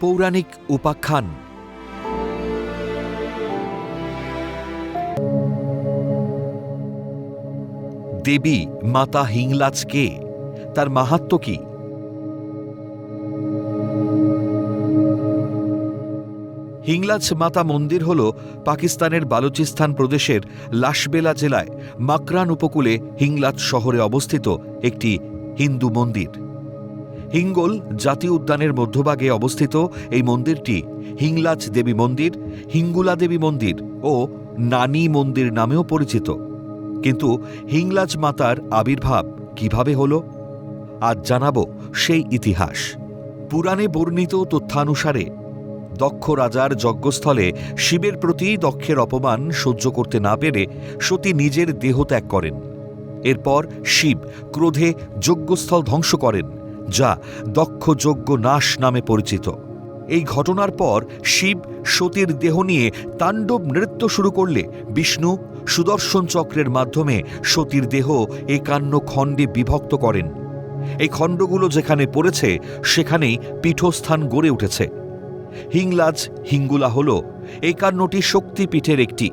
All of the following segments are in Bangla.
পৌরাণিক উপাখ্যান। দেবী মাতা হিংলাজ কে? তার মাহাত্ম কি? হিংলাজ মাতা মন্দির হল পাকিস্তানের বালুচিস্তান প্রদেশের লাশবেলা জেলায় মাকরান উপকূলে হিংলাজ শহরে অবস্থিত একটি হিন্দু মন্দির। হিঙ্গল জাতীয় উদ্যানের মধ্যভাগে অবস্থিত এই মন্দিরটি হিংলাজ দেবী মন্দির, হিঙ্গুলা দেবী মন্দির ও নানি মন্দির নামেও পরিচিত। কিন্তু হিংলাজ মাতার আবির্ভাব কীভাবে হল? আজ জানাব সেই ইতিহাস। পুরাণে বর্ণিত তথ্যানুসারে দক্ষ রাজার যজ্ঞস্থলে শিবের প্রতি দক্ষের অপমান সহ্য করতে না পেরে সতী নিজের দেহ ত্যাগ করেন। এরপর শিব ক্রোধে যজ্ঞস্থল ধ্বংস করেন। যা দক্ষ যজ্ঞ নাশ নামে পরিচিত। এই ঘটনার পর শিব সতীর দেহ নিয়ে তাণ্ডব নৃত্য শুরু করলে বিষ্ণু সুদর্শন চক্রের মাধ্যমে সতীর দেহ একান্ন খণ্ডে বিভক্ত করেন। এই খণ্ডগুলো যেখানে পড়েছে, সেখানেই পীঠস্থান গড়ে উঠেছে। হিংলাজ হিঙ্গুলা হল একান্নটি শক্তিপীঠের একটি,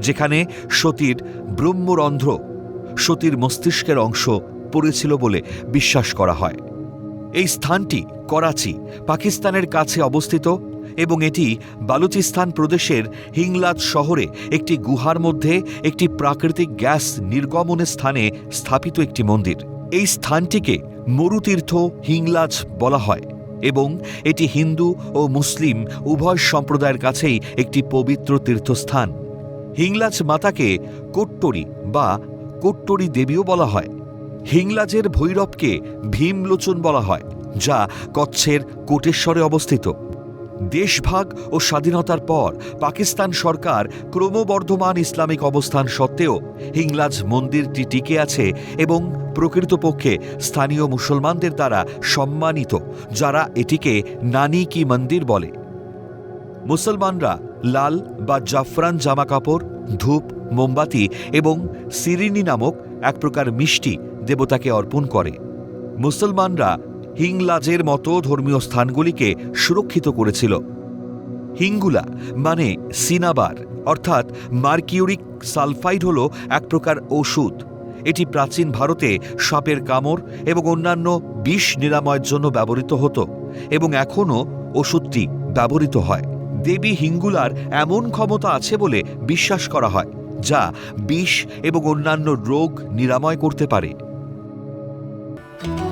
যেখানে সতীর ব্রহ্মরন্ধ্র সতীর মস্তিষ্কের অংশ পড়েছিল বলে বিশ্বাস করা হয়। এই স্থানটি করাচি, পাকিস্তানের কাছে অবস্থিত এবং এটি বালুচিস্তান প্রদেশের হিংলাজ শহরে একটি গুহার মধ্যে একটি প্রাকৃতিক গ্যাস নির্গমনের স্থানে স্থাপিত একটি মন্দির। এই স্থানটিকে মরুতীর্থ হিংলাজ বলা হয় এবং এটি হিন্দু ও মুসলিম উভয় সম্প্রদায়ের কাছেই একটি পবিত্র তীর্থস্থান। হিংলাজ মাতাকে কোট্টরি বা কোট্টরি দেবীও বলা হয়। হিংলাজের ভৈরবকে ভীমলোচন বলা হয়, যা কচ্ছের কোটেশ্বরে অবস্থিত। দেশভাগ ও স্বাধীনতার পর পাকিস্তান সরকার ক্রমবর্ধমান ইসলামিক অবস্থান সত্ত্বেও হিংলাজ মন্দিরটি টিকে আছে এবং প্রকৃতপক্ষে স্থানীয় মুসলমানদের দ্বারা সম্মানিত, যারা এটিকে নানি কি মন্দির বলে। মুসলমানরা লাল বা জাফরান জামাকাপড়, ধূপ, মোমবাতি এবং সিরিনি নামক এক প্রকার মিষ্টি দেবতাকে অর্পণ করে। মুসলমানরা হিংলাজের মতো ধর্মীয় স্থানগুলিকে সুরক্ষিত করেছিল। হিঙ্গুলা মানে সিনাবার, অর্থাৎ মার্কিউরিক সালফাইড হল এক প্রকার ওষুধ। এটি প্রাচীন ভারতে সাপের কামড় এবং অন্যান্য বিষ নিরাময়ের জন্য ব্যবহৃত হতো এবং এখনও ওষুধটি ব্যবহৃত হয়। দেবী হিঙ্গুলার এমন ক্ষমতা আছে বলে বিশ্বাস করা হয়, যা বিষ এবং অন্যান্য রোগ নিরাময় করতে পারে। Bye.